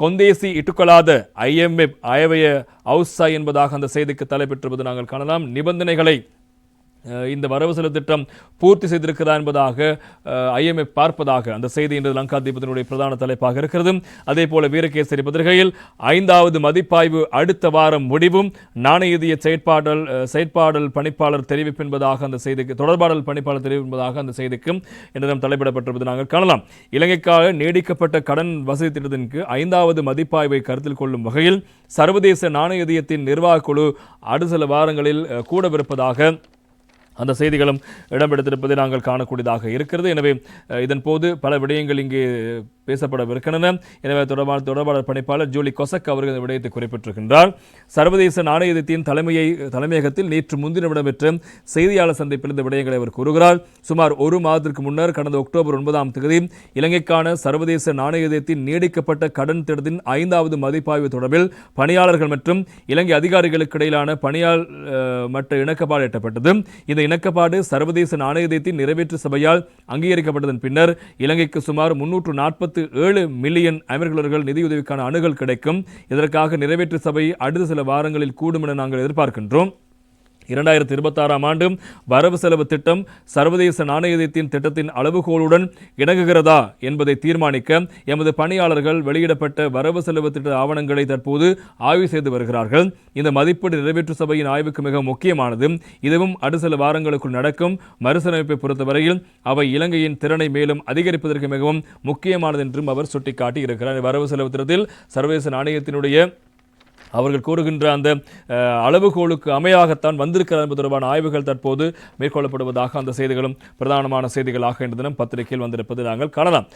கொந்தேசி இட்டுக்கொள்ளாத IMF அயவய Ausa என்பதாக அந்த செய்திக்கு தலைப்பெற்றிருப்பது நாங்கள் காணலாம். நிபந்தனைகளை இந்த வரவு செலவு திட்டம் பூர்த்தி செய்திருக்கிறதா என்பதாக ஐஎம்எஃப் பார்ப்பதாக அந்த செய்தி இன்று லங்கா தீபத்தினுடைய பிரதான தலைப்பாக இருக்கிறது. அதே போல வீரகேசரி பத்திரிகையில் ஐந்தாவது மதிப்பாய்வு அடுத்த வாரம் முடிவும். நாணயதிய செயற்பாடல் செயற்பாடல் பணிப்பாளர் தெரிவிப்பு என்பதாக அந்த செய்திக்கு தொடர்பாடல் பணிப்பாளர் தெரிவிப்பு என்பதாக அந்த செய்திக்கும் இன்றும் தலைப்பிடப்பட்டிருப்பது நாங்கள் காணலாம். இலங்கைக்காக நீடிக்கப்பட்ட கடன் வசதி திட்டத்தின் ஐந்தாவது மதிப்பாய்வை கருத்தில் கொள்ளும் வகையில் சர்வதேச நாணயதியத்தின் நிர்வாக குழு அடுத்த சில வாரங்களில் கூடவிருப்பதாக அந்த செய்திகளும் இடம்பெடுத்திருப்பதை நாங்கள் காணக்கூடியதாக இருக்கிறது. எனவே இதன் போது பல விடயங்கள் இங்கே பேசப்படவிருக்கின்றன. எனவே தொடர்பான தொடர்பாளர் பணிப்பாளர் ஜூலி கொசக் அவர்கள் இந்த விடயத்தை குறிப்பிட்டிருக்கின்றார். சர்வதேச நாணயத்தின் தலைமையை தலைமையகத்தில் நேற்று முன்தினம் இடம்பெற்ற செய்தியாளர் சந்திப்பில் இந்த விடயங்களை அவர் கூறுகிறார். சுமார் ஒரு மாதத்திற்கு முன்னர் கடந்த அக்டோபர் ஒன்பதாம் தேதி இலங்கைக்கான சர்வதேச நாணயத்தின் நீடிக்கப்பட்ட கடன் திட்டத்தின் ஐந்தாவது மதிப்பாய்வு தொடர்பில் பணியாளர்கள் மற்றும் இலங்கை அதிகாரிகளுக்கு இடையிலான பணியாள் மற்ற இணக்கப்பாடு எட்டப்பட்டது இந்த இணக்கப்பாடு சர்வதேச நாணயத்தின் நிறைவேற்று சபையால் அங்கீகரிக்கப்பட்டதன் பின்னர் இலங்கைக்கு சுமார் முன்னூற்று நாற்பத்து ஏழு மில்லியன் அமெரிக்கர்கள் நிதியுதவிக்கான அணுகல் கிடைக்கும். இதற்காக நிறைவேற்று சபை அடுத்த சில வாரங்களில் கூடும் என நாங்கள் எதிர்பார்க்கின்றோம். இரண்டாயிரத்தி இருபத்தாறாம் ஆண்டு வரவு செலவு திட்டம் சர்வதேச நாணயத்தின் திட்டத்தின் அளவுகோலுடன் இணங்குகிறதா என்பதை தீர்மானிக்க எமது பணியாளர்கள் வெளியிடப்பட்ட வரவு செலவு திட்ட ஆவணங்களை தற்போது ஆய்வு செய்து வருகிறார்கள். இந்த மதிப்பீடு நிறைவேற்று சபையின் ஆய்வுக்கு மிக முக்கியமானது. இதுவும் அடுத்த சில வாரங்களுக்குள் நடக்கும். மறுசீரமைப்பை பொறுத்தவரையில் அவை இலங்கையின் திறனை மேலும் அதிகரிப்பதற்கு மிகவும் முக்கியமானது என்றும் அவர் சுட்டிக்காட்டி இருக்கிறார் வரவு செலவு திட்டத்தில் சர்வதேச நாணயத்தினுடைய அவர்கள் கூறுகின்ற அந்த அளவுகோலுக்கு அமையாகத்தான் வந்திருக்கிறார் என்பது தொடர்பான ஆய்வுகள் தற்போது மேற்கொள்ளப்படுவதாக அந்த செய்திகளும் பிரதானமான செய்திகளாக இன்று தினம் பத்திரிகையில் வந்திருப்பது நாங்கள் காணலாம்.